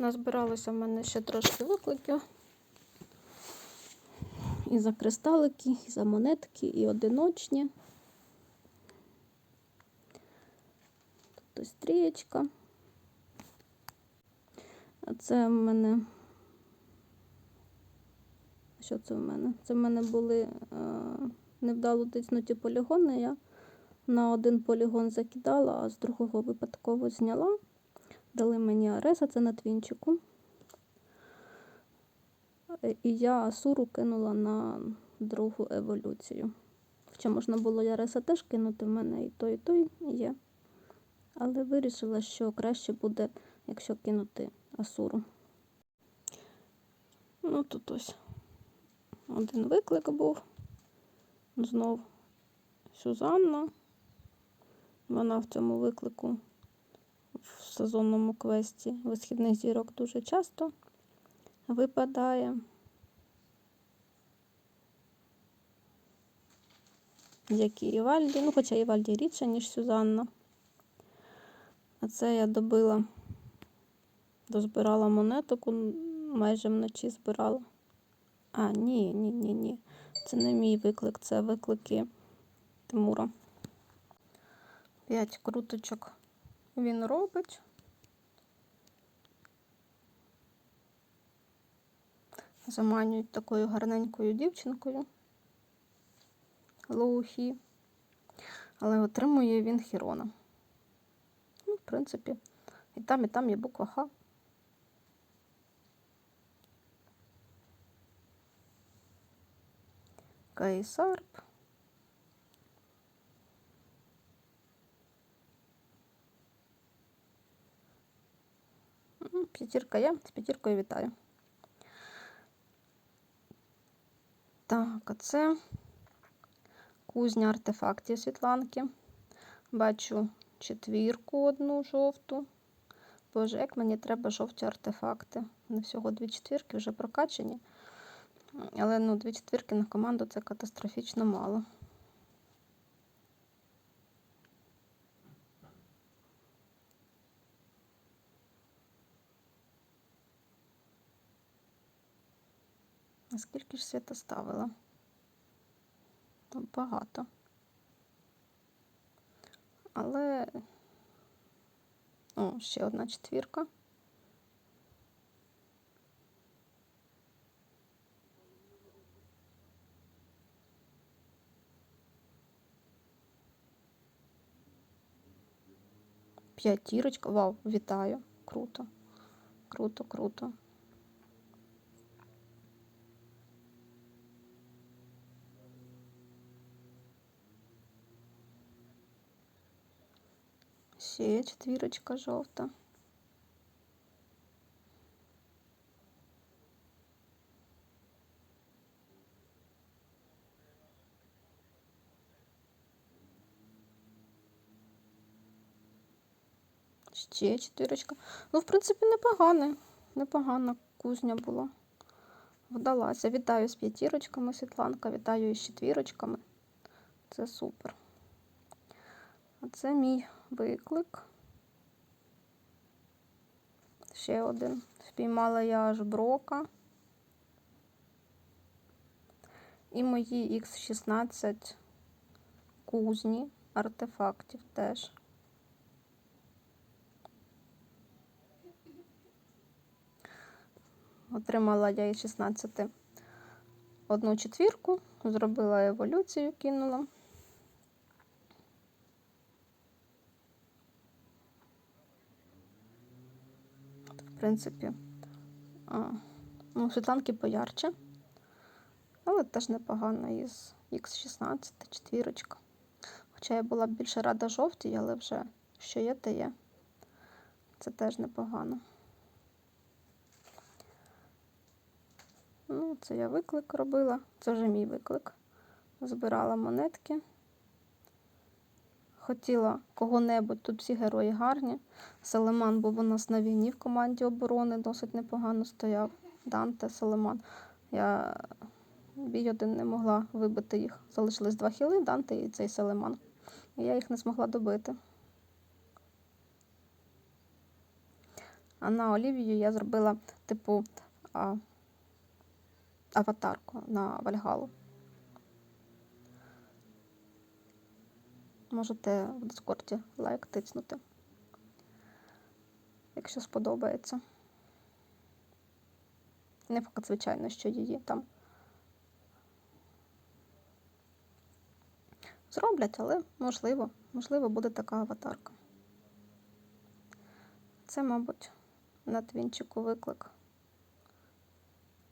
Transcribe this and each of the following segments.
Назбиралося в мене ще трошки викликів. І за кристалики, і за монетки, і одиночні. Тут ось стрієчка. А це в мене. Що це в мене? Це в мене були е, невдало тиснуті полігони. Я на один полігон закидала, а з другого випадково зняла. Дали мені Ареса, це на твінчику. І я Асуру кинула на другу еволюцію. Хоча можна було Яреса теж кинути, в мене і той, і той є. Але вирішила, що краще буде, якщо кинути Асуру. Ну, тут ось один виклик був. Знов Сюзанна. Вона в цьому виклику сезонному квесті висхідних зірок дуже часто випадає. Як і Івальді, ну хоча Івальді рідше, ніж Сюзанна. А це я добила, дозбирала монетку, майже вночі збирала. А, ні, ні, ні, ні. Це не мій виклик, це виклики Тимура. П'ять круточок він робить. Заманюють такою гарненькою дівчинкою. Лоухі. Але отримує він Хірона. Ну, в принципі, і там, і там є буква Х. Кейсарп. П'ятірка є, з п'ятіркою вітаю. Так, а це кузня артефактів Світланки. Бачу четвірку одну жовту. Боже, як мені треба жовті артефакти. Не всього дві четвірки вже прокачані. Але ну, дві четвірки на команду це катастрофічно мало. А скільки ж свята ставила? Ну, Багато. Але о, ще одна четвірка. П'ятірочка. Вау, вітаю. Круто. Круто, круто. Ще четвірочка жовта. Ще четвірочка. Ну, в принципі, непогане. Непогана кузня була. Вдалася. Вітаю з п'ятірочками, Світланка, вітаю із четвірочками. Це супер. А це мій виклик. Ще один. Впіймала я аж брока. І мої Х16 кузні артефактів теж. Отримала я із 16 одну четвірку, зробила еволюцію, кинула. В принципі, ну, світланки поярче, але теж непогано із Х16, четвірочка. Хоча я була б більше рада жовтій, але вже що є, те є. Це теж непогано. Ну, це я виклик робила. Це вже мій виклик. Збирала монетки. Хотіла кого-небудь, тут всі герої гарні. Салеман був у нас на війні в команді оборони, досить непогано стояв. Данте, Салеман. Я бій один не могла вибити їх. Залишились два хіли, Данте і цей Салеман. І я їх не змогла добити. А на Олівію я зробила типу а, аватарку на Вальгалу. Можете в Дискорді лайк тицнути, якщо сподобається. Не факт, звичайно, що її там зроблять, але можливо, можливо, буде така аватарка. Це, мабуть, на твінчику виклик.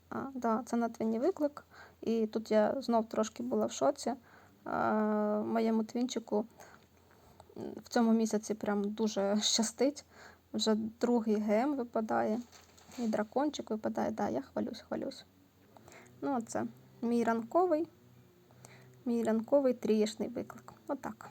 А, да, це на твіні виклик. І тут я знов трошки була в шоці. А, моєму твінчику в цьому місяці прям дуже щастить. Вже другий ГМ випадає. І дракончик випадає. Да, я хвалюсь, хвалюсь. Ну, оце мій ранковий, мій ранковий трієшний виклик. Отак.